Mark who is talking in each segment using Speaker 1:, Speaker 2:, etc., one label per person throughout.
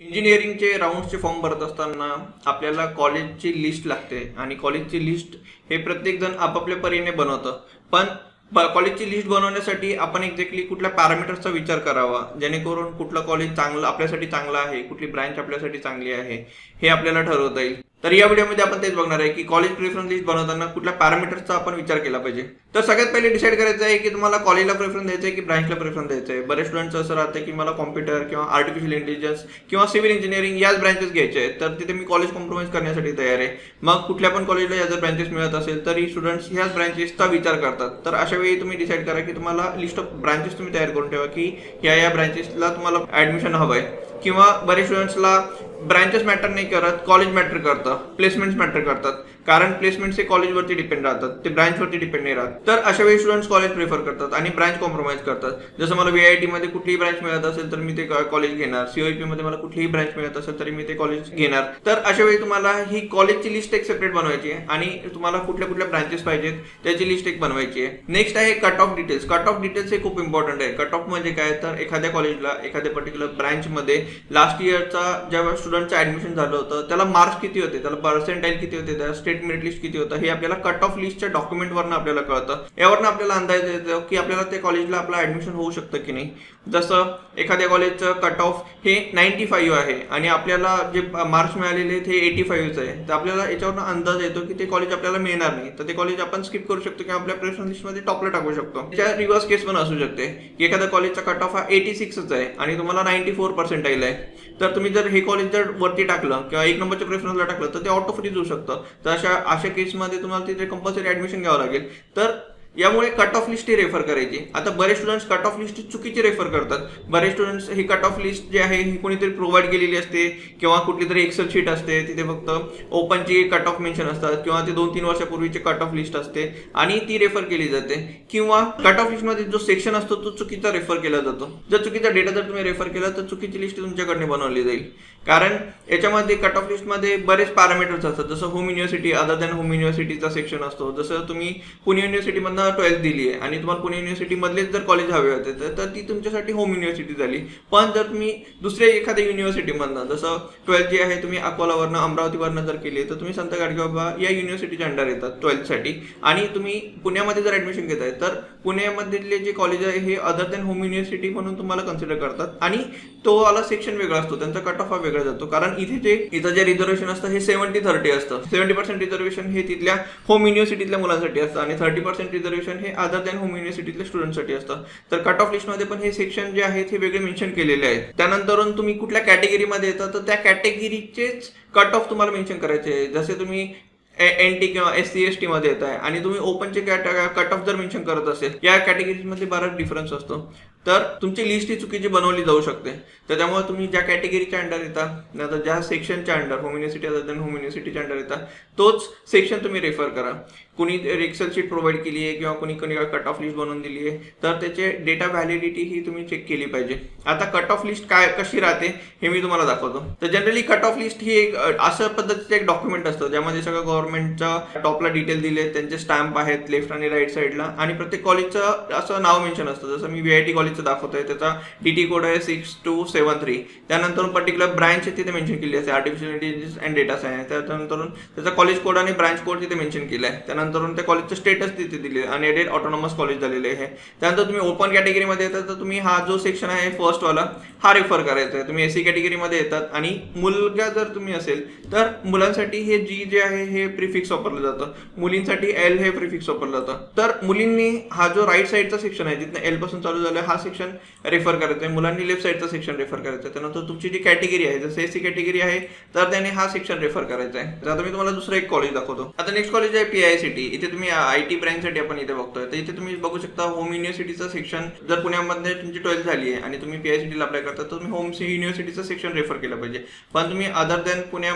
Speaker 1: इंजिनिअरिंगचे राऊंडचे form भरत असताना आपल्याला कॉलेजची लिस्ट लागते आणि कॉलेजची लिस्ट हे प्रत्येकजण आपापल्या परीने बनवतं. पण ब- कॉलेजची लिस्ट बनवण्यासाठी आपण एक्झॅक्टली कुठल्या पॅरामीटर्सचा विचार करावा जेणेकरून कुठलं कॉलेज चांगलं आपल्यासाठी चांगलं आहे कुठली ब्रँच आपल्यासाठी चांगली आहे हे आपल्याला ठरवता येईल. तर या व्हिडिओमध्ये आपण तेच बघणार आहे की कॉलेज प्रेफरन्स लिस्ट बनवताना कुठल्या पॅरामीटर्सचा आपण विचार केला पाहिजे. तर सगळ्यात पहिले डिसाईड करायचं आहे की तुम्हाला कॉलेजला प्रेफरन्स द्यायचं आहे की ब्रँचला प्रेफरन्स द्यायचं आहे. बरेच स्टुडंट्स असं राहतं की मला कॉम्प्युटर किंवा आर्टिफिशियल इंटेलिजन्स किंवा सिव्हिल इंजिनिअरिंग याच ब्रँचेस घ्यायचे आहेत. तर तिथे मी कॉलेज कॉम्प्रोमाइज करण्यासाठी तयार आहे. मग कुठल्या पण कॉलेजला या जर ब्रँचेस मिळत असेल तरी स्टुडंट्स ह्याच ब्रँचेसचा विचार करतात. तर अशा वेळी तुम्ही डिसाईड करा की तुम्हाला लिस्ट ऑफ ब्रांचेस तुम्ही तयार करून ठेवा की या या ब्रँचेसला तुम्हाला ऍडमिशन हवं आहे किंवा बरेच स्टुडंट्सला ब्रँचेस मॅटर नाही करत कॉलेज मॅटर करतं प्लेसमेंट्स मॅटर करतात कारण प्लेसमेंट्स हे कॉलेजवरती डिपेंड राहतात ते ब्रँचवरती डिपेंड नाही राहत. तर अशा वेळी स्टुडंट्स कॉलेज प्रिफर करतात आणि ब्रँच कॉम्प्रोमाइज करतात. जसं मला व्हीआयटी मध्ये कुठलीही ब्रँच मिळत असेल तर मी ते कॉलेज घेणार. सीओईपी मध्ये मला कुठलीही ब्रँच मिळत असेल तरी मी ते कॉलेज घेणार. तर अशा वेळी तुम्हाला ही कॉलेजची लिस्ट एक सेपरेट बनवायची आहे आणि तुम्हाला कुठल्या कुठल्या ब्रँचेस पाहिजेत त्याची लिस्ट एक बनवायची आहे. नेक्स्ट आहे cut off details cut off details हे खूप इम्पॉर्टंट आहे. कट ऑफ म्हणजे काय? तर एखाद्या कॉलेजला एखाद्या पर्टिक्युलर ब्रँचमध्ये लास्ट इयरचा जेव्हा स्टुडंटचं ऍडमिशन झालं होतं त्याला मार्क्स किती होते त्याला पर्सेंटाईल किती होते त्याला स्टेट मेरिट लिस्ट किती होतं हे आपल्याला कट ऑफ लिस्टच्या डॉक्युमेंटवरनं आपल्याला कळतं. यावरनं आपल्याला अंदाज येतो की आपल्याला त्या कॉलेजला आपलं ऍडमिशन होऊ शकतं की नाही. जसं एखाद्या कॉलेजचं कट ऑफ हे नाईन्टी फाईव्ह आहे आणि आपल्याला जे मार्क्स मिळालेले आहेत हे एटी फाईव्हचं आहे. तर आपल्याला याच्यावरनं अंदाज येतो की ते कॉलेज आपल्याला मिळणार नाही. तर ते कॉलेज आपण स्किप करू शकतो किंवा आपल्या प्रेफरन्स लिस्टमध्ये टॉपला टाकू शकतो. त्याच्या रिव्हर्स केस पण असू शकते. की एखाद्या कॉलेजचा कट ऑफ हा एटी सिक्सच आहे आणि तुम्हाला नाईन्टी फोर पर्सेंटाईल आहे. तर तुम्ही जर हे कॉलेज जर वरती टाकलं किंवा एक नंबरच्या प्रेफरन्सला टाकलं तर ते ऑटो फ्रीज होऊ शकतं. तर अशा अशा केसमध्ये तुम्हाला तिथे कंपल्सरी ऍडमिशन घ्यावं लागेल. तर यामुळे कट ऑफ लिस्ट ही रेफर करायची. आता बरेच स्टुडंट्स कट ऑफ लिस्ट चुकीची रेफर करतात. बरेच स्टुडंट्स ही कट ऑफ लिस्ट जी आहे ही कोणीतरी प्रोव्हाइड केलेली असते किंवा कुठली तरी एक्सेल शीट असते तिथे फक्त ओपनची कट ऑफ मेन्शन असतात किंवा ते दोन तीन वर्षापूर्वीची कट ऑफ लिस्ट असते आणि ती रेफर केली जाते. किंवा कट ऑफ लिस्टमध्ये जो सेक्शन असतो तो चुकीचा रेफर केला जातो. जर चुकीचा डेटा जर तुम्ही रेफर केला तर चुकीची लिस्ट तुमच्याकडनं बनवली जाईल. कारण याच्यामध्ये कट ऑफ लिस्टमध्ये बरेच पॅरामीटर्स असतात. जसं home university other than home युनिव्हर्सिटीचा section असतो. जसं तुम्ही पुणे युनिव्हर्सिटीमधनं ट्वेल्थ दिली आहे आणि तुम्हाला पुणे युनिव्हर्सिटीमधलेच जर कॉलेज हवे होते तर- ती तुमच्यासाठी होम युनिव्हर्सिटी झाली. पण जर तुम्ही दुसऱ्या एखाद्या युनिव्हर्सिटीमधनं जसं ट्वेल्थ जे आहे तुम्ही अकोलावरनं अमरावतीवरनं जर केली तर तुम्ही संत गाडगेबाबा या युनिव्हर्सिटीच्या अंडर येतात ट्वेल्थसाठी आणि तुम्ही पुण्यामध्ये जर ॲडमिशन घेत आहे तर पुण्यामधले जे कॉलेज आहे हे अदर दॅन होम युनिव्हर्सिटी म्हणून तुम्हाला कन्सिडर करतात. आणि तो वाला सेक्शन वेगळा असतो. त्यांचा कट ऑफ हा वेगळा जातो. कारण इथे जे इथं जे रिझर्वेशन असतं हे सेव्हन्टी थर्टी असतं. सेव्हन्टी पर्सेंट रिझर्वेशन हे तिथल्या होम युनिव्हर्सिटीतल्या मुलांसाठी असतं आणि थर्टी पर्सेंट रिझर्वेशन हे अदर दॅन होम युनिव्हर्सिटीतल्या स्टुडंटसाठी असतं. तर कट ऑफ लिस्टमध्ये पण हे सेक्शन जे आहेत हे वेगळे मेन्शन केलेले आहेत. त्यानंतरून तुम्ही कुठल्या कॅटेगरीमध्ये येतात तर त्या कॅटेगरीचेच कट ऑफ तुम्हाला मेन्शन करायचे जसे तुम्ही एन टी किंवा एस सी एस टी मध्ये येत आहे आणि तुम्ही ओपनचे कट ऑफ जर मेन्शन करत असेल या कॅटेगरीमध्ये बराच डिफरन्स असतो. तर तुमची लिस्ट ही चुकीची बनवली जाऊ शकते. तर त्यामुळे तुम्ही ज्या कॅटेगरीच्या अंडर येता नाहीतर ज्या सेक्शनच्या under home university other than home युनिव्हर्सिटीच्या under येता तोच सेक्शन तुम्ही रेफर करा. कुणी एक्सेल शीट प्रोव्हाइड केली आहे किंवा कुणी कुणी कट ऑफ लिस्ट बनवून दिली आहे तर त्याचे डेटा व्हॅलिडिटी ही तुम्ही चेक केली पाहिजे. आता कट ऑफ लिस्ट काय कशी राहते हे मी तुम्हाला दाखवतो. तर जनरली कट ऑफ लिस्ट ही एक अशा पद्धतीचं एक डॉक्युमेंट असतं ज्यामध्ये सगळं गव्हर्नमेंटच्या टॉपला डिटेल दिले त्यांचे स्टॅम्प आहेत लेफ्ट आणि राईट साईडला आणि प्रत्येक कॉलेजचं असं नाव मेन्शन असतं. जसं मी व्ही आय टी कॉलेज कॉलेजचं दाखवतोय त्याचा डीटी कोड आहे सिक्स टू सेवन थ्री त्यानंतर पर्टिक्युलर ब्रँच तिथे मेन्शन केली असते artificial intelligence and data science त्यानंतर त्याचा कॉलेज कोड आणि ब्रांच कोड तिथे मेन्शन केला आहे त्यानंतर त्या कॉलेजचं स्टेटस तिथे दिले आणि एडेड ऑटोनॉमस कॉलेज झालेले आहे. त्यानंतर तुम्ही ओपन कॅटेगरीमध्ये येतात तर तुम्ही हा जो सेक्शन आहे फर्स्ट वाला हा रेफर करायचा आहे. तुम्ही एसी कॅटेगरीमध्ये येतात आणि मुलगा जर तुम्ही असेल तर मुलांसाठी हे जी जे आहे हे प्रिफिक्स वापरलं जातं. मुलींसाठी एल हे प्रिफिक्स वापरलं जातं. तर मुलींनी हा जो राईट साईडचा सेक्शन आहे जिथं एलपासून चालू झालं हा सेक्शन रेफर करायचं आहे मुलांनी लेफ्ट साईडचा सेक्शन रेफर करायचा आहे त्यानंतर तुमची जी कॅटेगरी आहे जसं एस सी कॅटेगरी आहे तर त्याने हा सेक्शन रेफर करायचा आहे तर आता मी तुम्हाला दुसरं एक कॉलेज दाखवतो. आता नेक्स्ट कॉलेज आहे पी आय सी टी इथे तुम्ही आय टी ब्रँचसाठी आपण इथे बघतोय. तर इथे तुम्ही बघू शकता होम युनिव्हर्सिटीचं सेक्शन जर पुण्यामध्ये तुमची ट्वेल्थ झाली आहे आणि तुम्ही पी आय सी टीला अप्लाय करता तर तुम्ही होम युनिव्हर्सिटीचं सेक्शन रेफर केलं पाहिजे. पण तुम्ही अदर दॅन पुण्या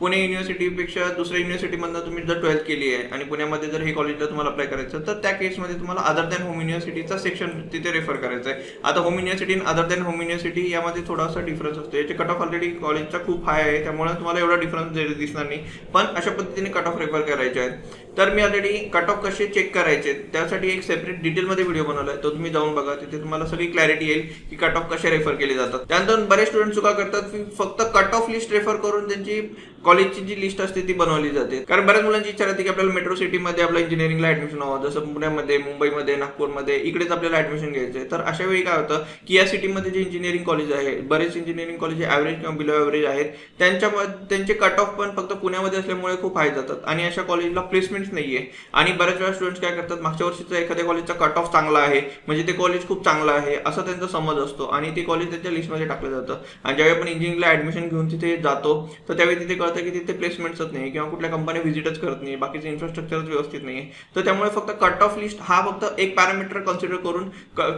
Speaker 1: पुणे युनिव्हर्सिटीपेक्षा दुसऱ्या युनिव्हर्सिटीमधनं तुम्ही जर ट्वेल्थ केली आहे आणि पुण्यामध्ये जर हे कॉलेजला तुम्हाला अप्लाय करायचं तर त्या केसमध्ये तुम्हाला अदर दॅन होम युनिव्हर्सिटीचा सेक्शन तिथे रेफर करायचं आहे. आता home university other than home university यामध्ये थोडासा डिफरन्स असतो. याचे कट ऑफ ऑलरेडी कॉलेजचा खूप हाय आहे त्यामुळे तुम्हाला एवढा डिफरन्स दिसणार नाही. पण अशा पद्धतीने कट ऑफ रेफर करायचे आहेत. तर मी ऑलरेडी कट ऑफ कसे चेक करायचे त्यासाठी एक सेपरेट डिटेलमध्ये व्हिडिओ बनवला आहे तो तुम्ही जाऊन बघा तिथे तुम्हाला सगळी क्लॅरिटी येईल की कट ऑफ कसे रेफर केले जातात. त्यानंतर बरेच स्टुडंट चुका करतात की फक्त कट ऑफ लिस्ट रेफर करून त्यांची कॉलेजची जी लिस्ट असते ती बनवली जाते. कारण बऱ्याच मुलांची इच्छा राहते की आपल्याला मेट्रो सिटीमध्ये आपल्या इंजिनिअरिंगला ऍडमिशन हवं जसं पुण्यामध्ये मुंबईमध्ये नागपूरमध्ये इकडेच आपल्याला ऍडमिशन घ्यायचं आहे. तर अशा वेळी काय होतं की या सिटीमध्ये जे इंजिनिअरिंग कॉलेज आहे बरेच इंजिनिअरिंग कॉलेज ॲव्हरेज किंवा बिलो ॲव्हरेज आहेत त्यांच्यामध्ये त्यांचे कट ऑफ पण फक्त पुण्यामध्ये असल्यामुळे खूप हाय जातात. आणि अशा कॉलेजला प्लेसमेंट प्लेसमेंट्स नाही आहे आणि बऱ्याच वेळा स्टुडंट्स काय करतात मागच्या वर्षीचा एखाद्या कॉलेजचा कट ऑफ चांगला आहे म्हणजे ते कॉलेज खूप चांगलं आहे असा त्यांचा समज असतो. आणि ते कॉलेज त्यांच्या लिस्टमध्ये टाकलं जातं. आणि ज्यावेळी आपण इंजिनिअरिंगला ऍडमिशन घेऊन तिथे जातो तर त्यावेळी तिथे कळतं की तिथे प्लेसमेंट्सच नाही किंवा कुठल्या कंपन्या व्हिजिटच करत नाही बाकीचं इन्फ्रास्ट्रक्चरच व्यवस्थित नाही तर त्यामुळे फक्त कट ऑफ लिस्ट हा फक्त एक पॅरामीटर कन्सिडर करून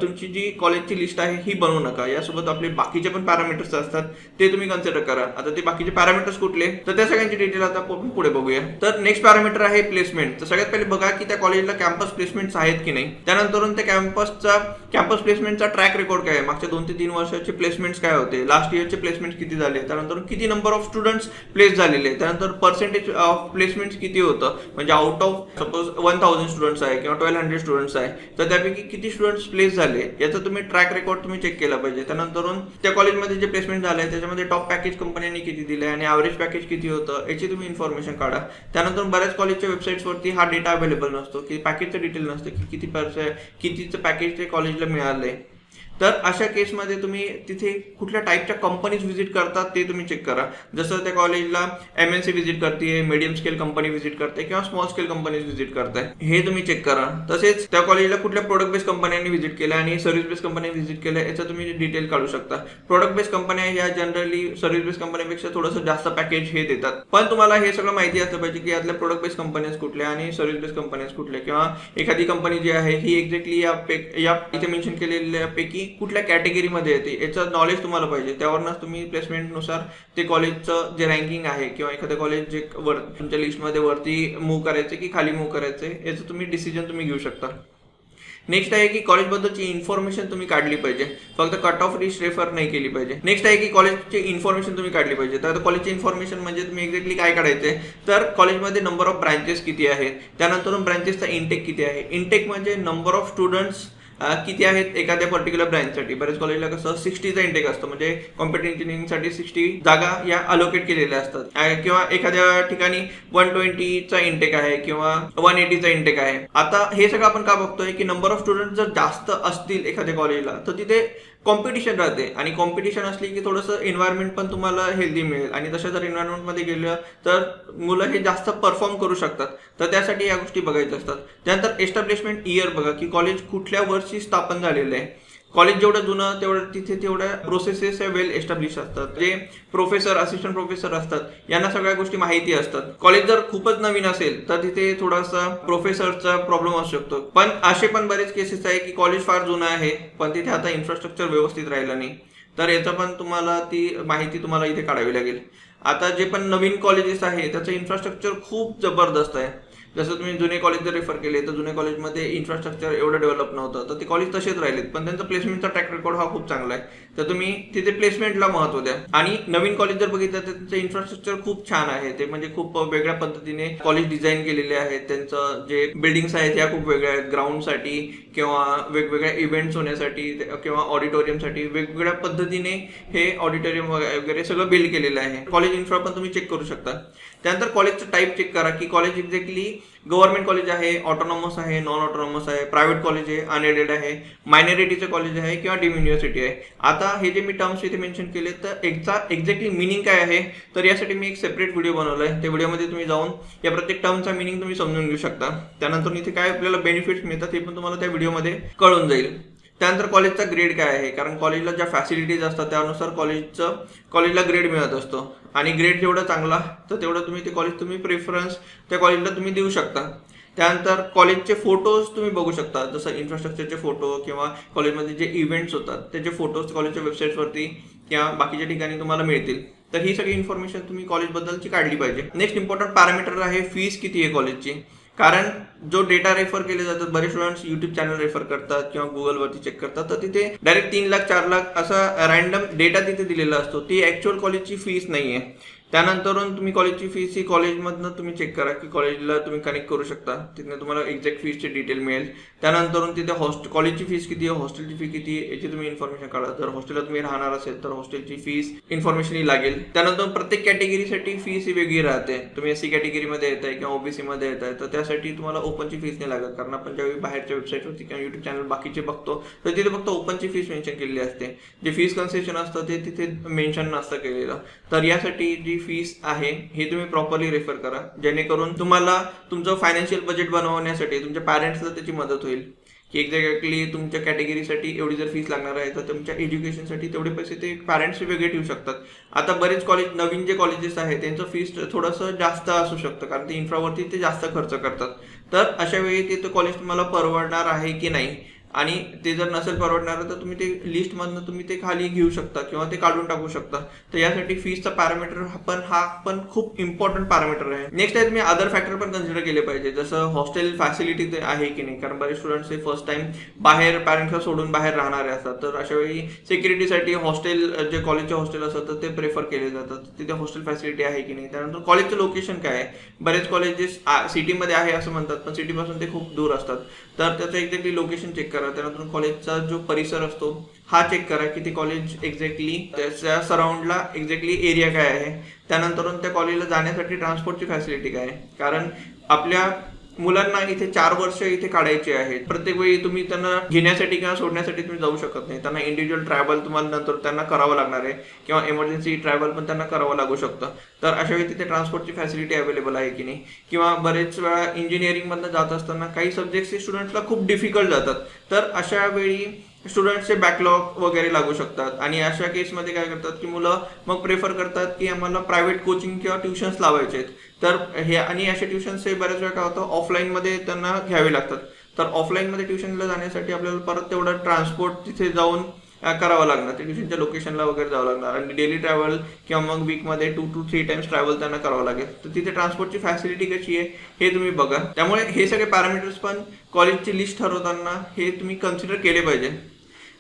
Speaker 1: तुमची जी कॉलेजची लिस्ट आहे ही बनवू नका. यासोबत आपले बाकीचे पण पॅरामीटर्स असतात ते तुम्ही कन्सिडर करा. आता ते बाकीचे पॅरामीटर्स कुठले? तर त्या सगळ्यांची डिटेल आता आपण पुढे बघूया. तर नेक्स्ट पॅरामीटर आहे प्लेसमेंट तर सगळ्यात पहिले बघा की त्या कॉलेजला कॅम्पस प्लेसमेंट्स आहेत की नाही. त्यानंतर त्या कॅम्पसचा कॅम्पस प्लेसमेंटचा ट्रॅक रेकॉर्ड काय आहे? मागच्या दोन ते तीन वर्षाचे प्लेसमेंट्स काय होते? लास्ट इयरचे प्लेसमेंट किती झाले? त्यानंतर किती नंबर ऑफ स्टुडंट्स प्लेस झालेले त्यानंतर पर्सेंटेज ऑफ प्लेसमेंट्स किती होतं? म्हणजे out of suppose one thousand students आहे किंवा ट्वेल्व हंड्रेड स्टुडंट्स आहे. तर त्यापैकी किती स्टुडंट्स प्लेस झाले? याचा तुम्ही ट्रॅक रेकॉर्ड तुम्ही चेक केला पाहिजे. त्यानंतर त्या कॉलेजमध्ये जे प्लेसमेंट झालंय त्याच्यामध्ये टॉप पॅकेज कंपन्यांनी किती दिले आणि ॲव्हरेज पॅकेज किती होतं याची तुम्ही इन्फॉर्मेशन काढा. त्यानंतर बऱ्याच कॉलेजच्या वेबसाईट वेबसाईट्सवरती हा डेटा अवेलेबल नसतो की पॅकेजचं डिटेल नसतं की किती पर्स कितीचं पॅकेज ते कॉलेजला मिळालंय. तर अशा केसमध्ये तुम्ही तिथे कुठल्या टाईपच्या कंपनीज व्हिजिट करतात ते तुम्ही चेक करा. जसं त्या कॉलेजला एम एन सी व्हिजिट करते मीडियम स्केल कंपनी व्हिजिट करते किंवा स्मॉल स्केल कंपनीज व्हिजिट करताय हे तुम्ही चेक करा. तसेच त्या कॉलेजला कुठल्या प्रोडक्ट बेस्ड कंपन्यांनी व्हिजिट केलं आणि सर्व्हिस बेस्ड कंपनी व्हिजिट केलं याचं तुम्ही डिटेल काढू शकता. प्रोडक्ट बेस्ड कंपन्या या जनरली सर्व्हिस बेस्ड कंपनीपेक्षा थोडंसं जास्त पॅकेज हे देतात. पण तुम्हाला हे सगळं माहिती असलं पाहिजे की यातल्या प्रोडक्ट बेस्ड कंपन्याज कुठल्या आणि सर्व्हिस बेस्ड कंपन्याज कुठल्या किंवा एखादी कंपनी जी आहे ही एक्झॅक्टली या पे- या इथे मेन्शन केलेल्यापैकी कुठल्या कॅटेगरीमध्ये येते याचं नॉलेज तुम्हाला पाहिजे. त्यावरनच तुम्ही प्लेसमेंटनुसार ते कॉलेजचं जे रँकिंग आहे किंवा एखाद्या कॉलेज जे वर तुमच्या लिस्टमध्ये वरती मूव्ह करायचे की खाली मूव्ह करायचे याचं तुम्ही डिसिजन तुम्ही घेऊ शकता. नेक्स्ट आहे की कॉलेजबद्दलची इन्फॉर्मेशन तुम्ही काढली पाहिजे. फक्त कट ऑफ लिस्ट रेफर नाही केली पाहिजे. नेक्स्ट आहे की कॉलेजची इन्फॉर्मेशन तुम्ही काढली पाहिजे. तर कॉलेजची इन्फॉर्मेशन म्हणजे तुम्ही एक्झॅक्टली काय काढायचे तर कॉलेजमध्ये नंबर ऑफ ब्रांचेस किती आहे त्यानंतर ब्रांचेसचा इंटेक किती आहे? इनटेक म्हणजे नंबर ऑफ स्टुडंट्स किती आहेत एखाद्या पर्टिक्युलर ब्रँचसाठी बरेच कॉलेजला कसं सिक्स्टीचा इंटेक असतो. म्हणजे कॉम्प्युटर इंजिनिअरिंगसाठी सिक्स्टी जागा या अलोकेट केलेल्या असतात. किंवा एखाद्या ठिकाणी वन ट्वेंटीचा इंटेक आहे किंवा वन एटीचा इंटेक आहे. आता हे सगळं आपण का बघतोय की नंबर ऑफ स्टुडंट जर जास्त असतील एखाद्या कॉलेजला तर तिथे कॉम्पिटिशन राहते. आणि कॉम्पिटिशन असली की थोडंसं एन्व्हायरमेंट पण तुम्हाला हेल्दी मिळेल. आणि तशा जर एन्व्हायरमेंटमध्ये गेलं तर मुलं हे जास्त परफॉर्म करू शकतात. तर त्यासाठी या गोष्टी बघायच्या असतात. त्यानंतर एस्टॅब्लिशमेंट इयर बघा की कॉलेज कुठल्या वर्षी स्थापन झालेलं आहे? कॉलेज जेवढं जुनं तेवढं तिथे तेवढ्या प्रोसेसेस वेल एस्टॅब्लिश असतात. जे प्रोफेसर असिस्टंट प्रोफेसर असतात यांना सगळ्या गोष्टी माहिती असतात. कॉलेज जर खूपच नवीन असेल तर तिथे थोडासा प्रोफेसरचा प्रॉब्लेम असू शकतो. पण असे पण बरेच केसेस आहे की कॉलेज फार जुनं आहे पण तिथे आता इन्फ्रास्ट्रक्चर व्यवस्थित राहिलं नाही. तर याचं पण तुम्हाला ती माहिती तुम्हाला इथे काढावी लागेल. आता जे पण नवीन कॉलेजेस आहे त्याचं इन्फ्रास्ट्रक्चर खूप जबरदस्त आहे. जसं तुम्ही जुने कॉलेज जर रेफर केले तर जुने कॉलेजमध्ये इन्फ्रास्ट्रक्चर एवढं डेव्हलप नव्हतं. तर ते कॉलेज तसेच राहिलेत. पण त्यांचा प्लेसमेंटचा ट्रॅक रेकॉर्ड हा खूप चांगला आहे. तर तुम्ही तिथे प्लेसमेंटला महत्त्व द्या. आणि नवीन कॉलेज जर बघितलं तर त्यांचं इन्फ्रास्ट्रक्चर खूप छान आहे. ते म्हणजे खूप वेगळ्या पद्धतीने कॉलेज डिझाईन केलेले आहेत. त्यांचं जे बिल्डिंग्स आहेत त्या खूप वेगळ्या आहेत. ग्राउंडसाठी किंवा वेगवेगळ्या इव्हेंट्स होण्यासाठी किंवा ऑडिटोरियमसाठी वेगवेगळ्या पद्धतीने हे ऑडिटोरियम वगैरे सगळं बिल्ड केलेलं आहे. कॉलेज इन्फ्रा पण तुम्ही चेक करू शकता. त्यानंतर कॉलेजचं टाईप चेक करा की कॉलेज एक्झॅक्टली गव्हर्नमेंट कॉलेज आहे ऑटोनॉमस आहे नॉन ऑटोनॉमस आहे प्रायव्हेट कॉलेज आहे अनएडेड आहे मायनॉरिटीचं कॉलेज आहे किंवा डीम युनिव्हर्सिटी आहे. आता हे जे मी टर्म्स इथे मेन्शन केले तर एकचा एक्झॅक्टली मिनिंग काय आहे तर यासाठी मी एक सेपरेट व्हिडिओ बनवला आहे त्या व्हिडिओमध्ये तुम्ही जाऊन या प्रत्येक टर्मचा मिनिंग तुम्ही समजून घेऊ शकता. त्यानंतर इथे काय आपल्याला बेनिफिट्स मिळतात ते पण तुम्हाला त्या व्हिडिओमध्ये कळून जाईल. त्यानंतर कॉलेजचा ग्रेड काय आहे? कारण कॉलेजला ज्या फॅसिलिटीज असतात त्यानुसार कॉलेजचं कॉलेजला ग्रेड मिळत असतो. आणि ग्रेड जेवढा चांगला तर तेवढं तुम्ही ते कॉलेज तुम्ही प्रेफरन्स त्या कॉलेजला तुम्ही देऊ शकता. त्यानंतर कॉलेजचे फोटोज तुम्ही बघू शकता. जसं इन्फ्रास्ट्रक्चरचे फोटो किंवा कॉलेजमध्ये जे इव्हेंट्स होतात त्याचे फोटोज कॉलेजच्या वेबसाईटवरती किंवा बाकीच्या ठिकाणी तुम्हाला मिळतील. तर ही सगळी इन्फॉर्मेशन तुम्ही कॉलेजबद्दलची काढली पाहिजे. नेक्स्ट इम्पॉर्टंट पॅरामीटर आहे फीस किती आहे कॉलेजची कारण जो डेटा रेफर केले जातात बरेच स्टुडंट्स युट्यूब चॅनल रेफर करतात किंवा गुगलवरती चेक करतात तर तिथे डायरेक्ट तीन लाख चार लाख असा रॅन्डम डेटा तिथे दिलेला असतो. ती ऍक्च्युअल कॉलेजची फीस नाही आहे त्यानंतरून तुम्ही कॉलेजची फीस ही कॉलेजमधनं तुम्ही चेक करा की कॉलेजला तुम्ही कनेक्ट करू शकता. तिथनं तुम्हाला एक्झॅक्ट फीसचे डिटेल मिळेल. त्यानंतरून तिथे हॉस्ट कॉलेजची फीस किती आहे हॉस्टेलची फी किती आहे याची तुम्ही इन्फॉर्मेशन काढा. जर हॉस्टेलला तुम्ही राहणार असेल तर हॉस्टेलची फीस इन्फॉर्मेशन ही लागेल. त्यानंतर प्रत्येक कॅटेगरीसाठी फीस ही वेगळी राहते. तुम्ही एस सी कॅटेगरीमध्ये येत आहे किंवा ओबीसीमध्ये येत आहे तर त्यासाठी तुम्हाला ओपनची फीस नाही लागत. कारण आपण ज्यावेळी बाहेरच्या वेबसाईटवरती किंवा युट्यूब चॅनल बाकीचे बघतो तर तिथे फक्त ओपनची फीस मेन्शन केलेली असते. जे फीस कन्सेशन असतं ते तिथे मेन्शन नसतं केलेलं. तर यासाठी जी फीस आहे हे तुम्ही प्रॉपरली रेफर करा. जेणेकरून तुम्हाला तुमचं फायनान्शियल बजेट बनवण्यासाठी तुमच्या पॅरेंट्सला त्याची मदत होईल. की एक्झॅक्टली तुमच्या कॅटेगरीसाठी एवढी जर फीस लागणार आहे तर तुमच्या एज्युकेशनसाठी तेवढे पैसे ते पॅरेंट्स वेगळे ठेवू शकतात. आता बरेच कॉलेज नवीन जे कॉलेजेस आहेत त्यांचं फीस थोडंसं जास्त असू शकतं कारण ते इन्फ्रावरती ते जास्त खर्च करतात. तर अशा वेळी ते कॉलेज तुम्हाला परवडणार आहे की नाही आणि ते जर नसेल परवडणार तर तुम्ही ते लिस्टमधनं तुम्ही ते खाली घेऊ शकता किंवा ते काढून टाकू शकता. तर यासाठी फीसचा पॅरामीटर पण हा पण खूप इम्पॉर्टंट पॅरामीटर आहे. नेक्स्ट आहे तुम्ही अदर फॅक्टर पण कन्सिडर केले पाहिजे. जसं हॉस्टेल फॅसिलिटी ते आहे की नाही? कारण बरेच स्टुडंट्स हे फर्स्ट टाइम बाहेर पॅरेंट्सला सोडून बाहेर राहणारे असतात. तर अशा वेळी सिक्युरिटीसाठी हॉस्टेल जे कॉलेजचे हॉस्टेल असतात तर ते प्रेफर केले जातात. तिथे हॉस्टेल फॅसिलिटी आहे की नाही? त्यानंतर कॉलेजचं लोकेशन काय आहे? बरेच कॉलेजेस सिटीमध्ये आहे असं म्हणतात पण सिटीपासून ते खूप दूर असतात. तर त्याचं एक्झॅक्टली लोकेशन चेक करा. त्यानंतर कॉलेजचा जो परिसर असतो हा चेक करा की ते कॉलेज एक्झॅक्टली त्याच्या सराउंडला एक्झॅक्टली एरिया काय आहे. त्यानंतर त्या कॉलेजला जाण्यासाठी ट्रान्सपोर्टची फॅसिलिटी काय आहे. कारण आपल्या मुलांना इथे चार वर्ष इथे काढायचे आहेत. प्रत्येक वेळी तुम्ही त्यांना घेण्यासाठी किंवा सोडण्यासाठी तुम्ही जाऊ शकत नाही. त्यांना इंडिव्हिज्युअल ट्रॅव्हल तुम्हाला नंतर त्यांना करावं लागणार आहे किंवा इमर्जन्सी ट्रॅव्हल पण त्यांना करावं लागू शकतं. तर अशा वेळी तिथे ट्रान्सपोर्टची फॅसिलिटी अवेलेबल आहे की नाही? किंवा बरेच वेळा इंजिनिअरिंगमधनं जात असताना काही सब्जेक्ट्स स्टुडंट्सला खूप डिफिकल्ट जातात. तर अशा वेळी स्टुडंट्सचे बॅकलॉग वगैरे लागू शकतात. आणि अशा केसमध्ये काय करतात की मुलं मग प्रेफर करतात की आम्हाला प्रायव्हेट कोचिंग किंवा ट्युशन्स लावायचे आहेत तर हे आणि असे ट्युशन्स हे बऱ्याच वेळा काय होतं ऑफलाईनमध्ये त्यांना घ्यावे लागतात. तर ऑफलाईनमध्ये ट्युशनला जाण्यासाठी आपल्याला परत तेवढं ट्रान्सपोर्ट तिथे जाऊन करावं लागणार. ते ट्युशनच्या लोकेशनला वगैरे जावं लागणार. आणि डेली ट्रॅव्हल किंवा मग वीकमध्ये two two three times travel त्यांना करावं लागेल. तर तिथे ट्रान्सपोर्टची फॅसिलिटी कशी आहे हे तुम्ही बघा. त्यामुळे हे सगळे पॅरामीटर्स पण कॉलेजची लिस्ट ठरवताना हे तुम्ही कन्सिडर केले पाहिजे.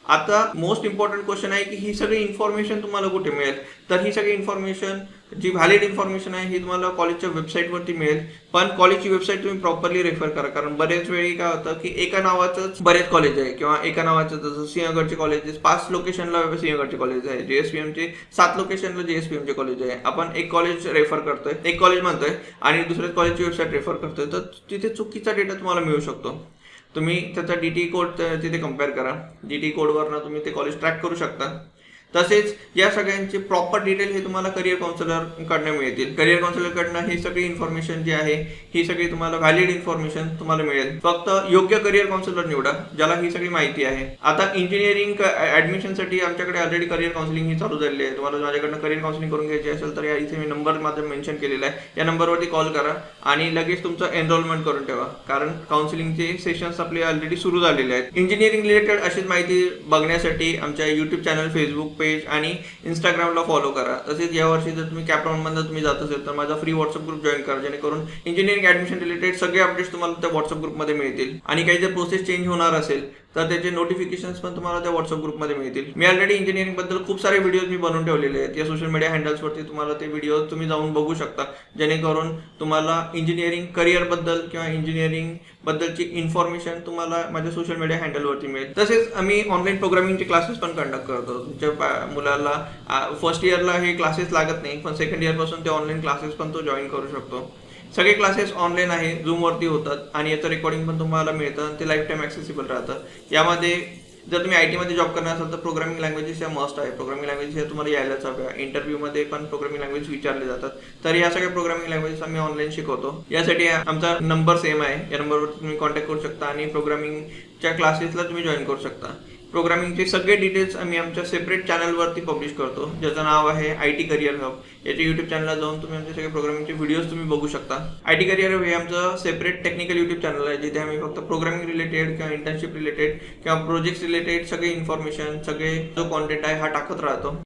Speaker 1: आता मोस्ट इम्पॉर्टंट क्वेश्चन आहे की ही सगळी इन्फॉर्मेशन तुम्हाला कुठे मिळेल? तर ही सगळी इन्फॉर्मेशन जी व्हॅलिड इन्फॉर्मेशन आहे ही तुम्हाला कॉलेजच्या वेबसाईटवरती मिळेल. पण कॉलेजची वेबसाईट तुम्ही प्रॉपरली रेफर करा. कारण बरेच वेळी काय होतं की एका नावाचंच बरेच कॉलेज आहे. किंवा एका नावाचं जसं सिंहगडचे कॉलेजेस पाच लोकेशनला सिंहगडचे कॉलेज आहे. जेएसपीएमचे सात लोकेशनला जेएसपीएमचे कॉलेज आहे. आपण एक कॉलेज रेफर करतोय एक कॉलेज म्हणतोय आणि दुसऱ्या कॉलेजची वेबसाईट रेफर करतोय. तर तिथे चुकीचा डेटा तुम्हाला मिळू शकतो. तुम्ही त्याचा डी टी कोड तिथे कंपेअर करा. डी टी कोडवरनं तुम्ही ते कॉलेज ट्रॅक करू शकता. तसेच या सगळ्यांचे प्रॉपर डिटेल हे तुम्हाला करिअर काउन्सिलर कडनं मिळतील. करिअर काउन्सिलर कडनं ही सगळी इन्फॉर्मेशन जी आहे ही सगळी तुम्हाला व्हॅलिड इन्फॉर्मेशन तुम्हाला मिळेल. फक्त योग्य करिअर काउन्सिलर निवडा ज्याला ही सगळी माहिती आहे. आता इंजिनिअरिंग ऍडमिशनसाठी आमच्याकडे ऑलरेडी करिअर काउन्सिलिंग ही चालू झालेली आहे. तुम्हाला माझ्याकडनं करिअर काउन्सिलिंग करून घ्यायची असेल तर या इथे मी नंबर माझा मेन्शन केलेला आहे. या नंबरवरती कॉल करा आणि लगेच तुमचं एनरोलमेंट करून ठेवा. कारण काउन्सिलिंगचे सेशन्स आपले ऑलरेडी सुरू झालेले आहेत. इंजिनिअरिंग रिलेटेड अशीच माहिती बघण्यासाठी आमच्या युट्यूब चॅनल फेसबुक पेज आणि इंस्टाग्रामला फॉलो करा. तसेच यावर्षी जर तुम्ही कॅपराऊंडमधनं तुम्ही जात असेल तर माझा फ्री व्हॉट्सअप ग्रुप जॉईन करा जेणेकरून इंजिनिअरिंग ऍडमिशन रिलेटेड सगळे अपडेट्स तुम्हाला त्या व्हॉट्सअप ग्रुपमध्ये मिळतील. आणि काही जर प्रोसेस चेंज होणार असेल तर त्याचे नोटिफिकेशन्स पण तुम्हाला त्या व्हॉट्सअप ग्रुपमध्ये मिळतील. मी ऑलरेडी इंजिनिअरिंगबद्दल खूप सारे व्हिडिओज मी बनवून ठेवलेले आहेत. या सोशल मीडिया हँडल्सवरती तुम्हाला ते व्हिडिओ तुम्ही जाऊन बघू शकता. जेणेकरून तुम्हाला इंजिनिअरिंग करिअरबद्दल किंवा इंजिनिअरिंग बद्दलची इन्फॉर्मेशन तुम्हाला माझ्या सोशल मीडिया हँडलवरती मिळेल. तसेच आम्ही ऑनलाईन प्रोग्रामिंगचे क्लासेस पण कंडक्ट करतो. तुमच्या मुलाला फर्स्ट इयरला हे क्लासेस लागत नाही पण सेकंड इयरपासून ते ऑनलाईन क्लासेस पण तो जॉईन करू शकतो. सगळे क्लासेस ऑनलाईन आहे झूमवरती होतात आणि याचं रेकॉर्डिंग पण तुम्हाला मिळतं ते लाईफ टाईम ॲक्सेसिबल राहतं. यामध्ये जर तुम्ही आय टीमध्ये जॉब करणार असाल तर प्रोग्रामिंग लँग्वेजेस या मस्ट आहे. प्रोग्रामिंग लँग्वेजेस या तुम्हाला यायलाच हव्या इंटरव्ह्यूमध्ये पण प्रोग्रामिंग लँग्वेज विचारले जातात. तर या सगळ्या प्रोग्रामिंग लँग्वेजेस आम्ही ऑनलाईन शिकवतो. यासाठी आमचा नंबर सेम आहे. या नंबरवर तुम्ही कॉन्टॅक्ट करू शकता आणि प्रोग्रामिंगच्या क्लासेसला तुम्ही जॉईन करू शकता. प्रोग्रामिंगचे सगळे डिटेल्स आम्ही आमच्या सेपरेट चॅनलवरती पब्लिश करतो. ज्याचं नाव आहे आय टी करिअर हब याच्या युट्यूब चॅनलला जाऊन तुम्ही आमचे सगळे प्रोग्रामिंगचे व्हिडिओज तुम्ही बघू शकता. आय टी करिअर हब हे आमचं सेपरेट टेक्निकल युट्यूब चॅनल आहे जिथे आम्ही फक्त प्रोग्रामिंग रिलेटेड किंवा इंटर्नशिप रिलेटेड किंवा प्रोजेक्ट रिलेटेड सगळे इन्फॉर्मेशन सगळे जो कॉन्टेंट आहे हा टाकत राहतो.